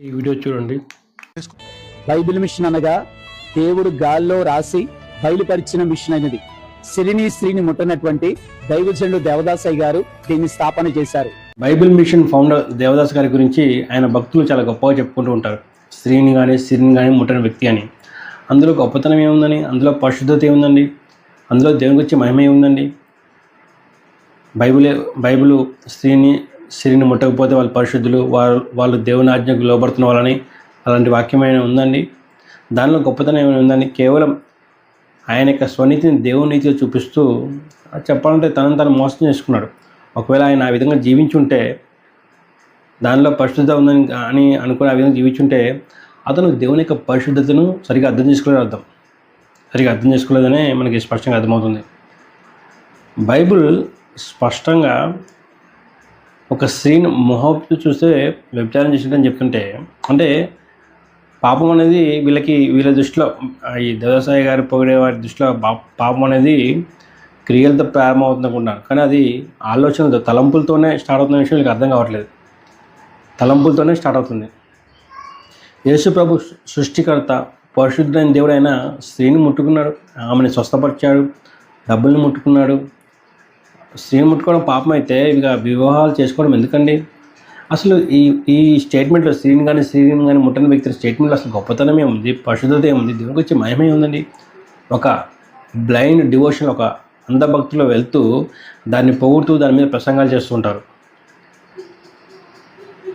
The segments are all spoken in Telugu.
ఈ వీడియో చూడండి. బైబిల్ మిషన్ అనగా దేవుడు గాల్లో రాసి బయలుపరిచిన మిషన్ అయినది. సిరిని స్త్రీని ముట్టనటువంటి దైవజనుడు దేవదాసయ్య గారు దీన్ని స్థాపన చేశారు. బైబిల్ మిషన్ ఫౌండర్ దేవదాస్ గారి గురించి ఆయన భక్తులు చాలా గొప్పగా చెప్పుకుంటూ ఉంటారు. స్త్రీని కానీ స్త్రీని కానీ ముట్టని వ్యక్తి అని. అందులో గొప్పతనం ఏముందని? అందులో పరిశుద్ధత ఏముందండి? అందులో దేవుని గురించి మహిమ ఏముందండి? బైబిలే బైబిల్ స్త్రీని సిరిని ముట్టకపోతే వాళ్ళు పరిశుద్ధులు వాళ్ళు వాళ్ళు దేవుని ఆజ్ఞకు లోబడుతున్న వాళ్ళని అలాంటి వాక్యమైన ఉందండి? దానిలో గొప్పతనం ఏమైనా ఉందండి? కేవలం ఆయన యొక్క స్వనీతిని దేవుని నీతిగా చూపిస్తూ చెప్పాలంటే తనను తను మోసం చేసుకున్నాడు. ఒకవేళ ఆయన ఆ విధంగా జీవించుంటే దానిలో పరిశుద్ధత ఉందని అని అనుకుని ఆ విధంగా జీవించుంటే అతను దేవుని యొక్క పరిశుద్ధతను సరిగా అర్థం చేసుకోలేదు అర్థం. సరిగా అర్థం చేసుకోలేదనే మనకి స్పష్టంగా అర్థమవుతుంది. బైబిల్ స్పష్టంగా ఒక స్త్రీని మొహపు చూస్తే వ్యభిచారం చేసిందని చెప్తుంటే అంటే పాపం అనేది వీళ్ళకి వీళ్ళ దృష్టిలో ఈ దేవసాయి గారు పొగిడే వారి దృష్టిలో పాపం అనేది క్రియలతో ప్రారంభమవుతుంది అనుకుంటున్నారు కానీ అది ఆలోచనలతో తలంపులతోనే స్టార్ట్ అవుతున్న విషయం వీళ్ళకి అర్థం కావట్లేదు. తలంపులతోనే స్టార్ట్ అవుతుంది. యేసు ప్రభు సృష్టికర్త పరిశుద్ధమైన దేవుడైన స్త్రీని ముట్టుకున్నాడు ఆమెను స్వస్థపరిచాడు డబ్బుల్ని ముట్టుకున్నాడు స్త్రీని ముట్టుకోవడం పాపం అయితే ఇక వివాహాలు చేసుకోవడం ఎందుకండి? అసలు ఈ ఈ స్టేట్మెంట్లో స్త్రీని కానీ స్త్రీని కానీ ముట్టని వ్యక్తి స్టేట్మెంట్లో అసలు గొప్పతనమే ఉంది పరిశుద్ధత ఏముంది దేవునికి వచ్చి మయమే ఉందండి. ఒక బ్లైండ్ డివోషన్ ఒక అంధభక్తిలో వెళ్తూ దాన్ని పొగుడుతూ దాని మీద ప్రసంగాలు చేస్తుంటారు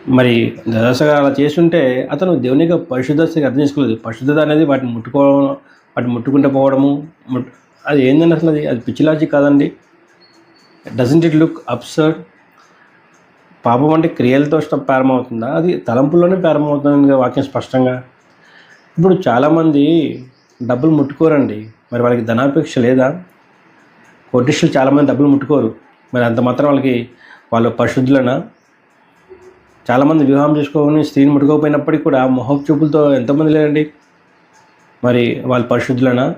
మరి దశగా అలా చేస్తుంటే అతను దేవుని యొక్క పరిశుద్ధతకి అర్థం చేసుకోలేదు. పరిశుద్ధత అనేది వాటిని ముట్టుకోవడం వాటిని ముట్టుకుంటూ పోవడము అది ఏందండి అసలు అది? అది పిచ్చిలాజీ కాదండి. డజంట్ ఇట్ లుక్ అప్సర్డ్ పాపం అంటే క్రియలతో ప్రారంభమవుతుందా? అది తలంపుల్లోనే ప్రారంభమవుతుందని వాక్యం స్పష్టంగా? ఇప్పుడు చాలామంది డబ్బులు ముట్టుకోరండి. మరి వాళ్ళకి ధనాపేక్ష లేదా? కోటిష్యులు చాలామంది డబ్బులు ముట్టుకోరు. మరి అంత మాత్రం వాళ్ళకి వాళ్ళు పరిశుద్ధులనా? చాలామంది వివాహం చేసుకోని స్త్రీని ముట్టుకోకపోయినప్పటికీ కూడా మొహం చూపులతో ఎంతమంది లేరండి? మరి వాళ్ళు పరిశుద్ధులనా?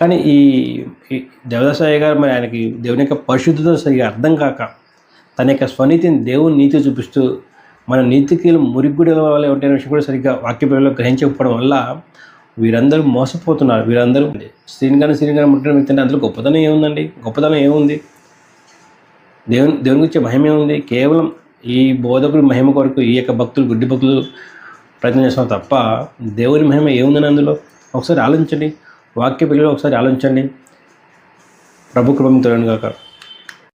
కానీ ఈ ఈ గారు మరి ఆయనకి దేవుని యొక్క పరిశుద్ధత సరిగా అర్థం కాక తన యొక్క స్వనీతిని దేవుని నీతి చూపిస్తూ మన నీతికి మురిగుడి వల్ల ఉంటే విషయం కూడా సరిగ్గా వాక్యపేలో గ్రహించకపోవడం వల్ల వీరందరూ మోసపోతున్నారు. వీరందరూ స్త్రీని కానీ స్త్రీని కానీ ముట్టిన వ్యక్తి అందులో గొప్పతనం ఏముందండి? గొప్పతనం ఏముంది? దేవుని దేవుని గురించి మహిమ ఏముంది? కేవలం ఈ బోధకుడి మహిమ కొరకు ఈ యొక్క భక్తులు గుడ్డి భక్తులు ప్రయత్నం చేస్తాం తప్ప దేవుని మహిమ ఏముందని అందులో? ఒకసారి ఆలోచించండి. వాక్య పిల్లలు ఒకసారి ఆలోచించండి. ప్రభు కృపం కాక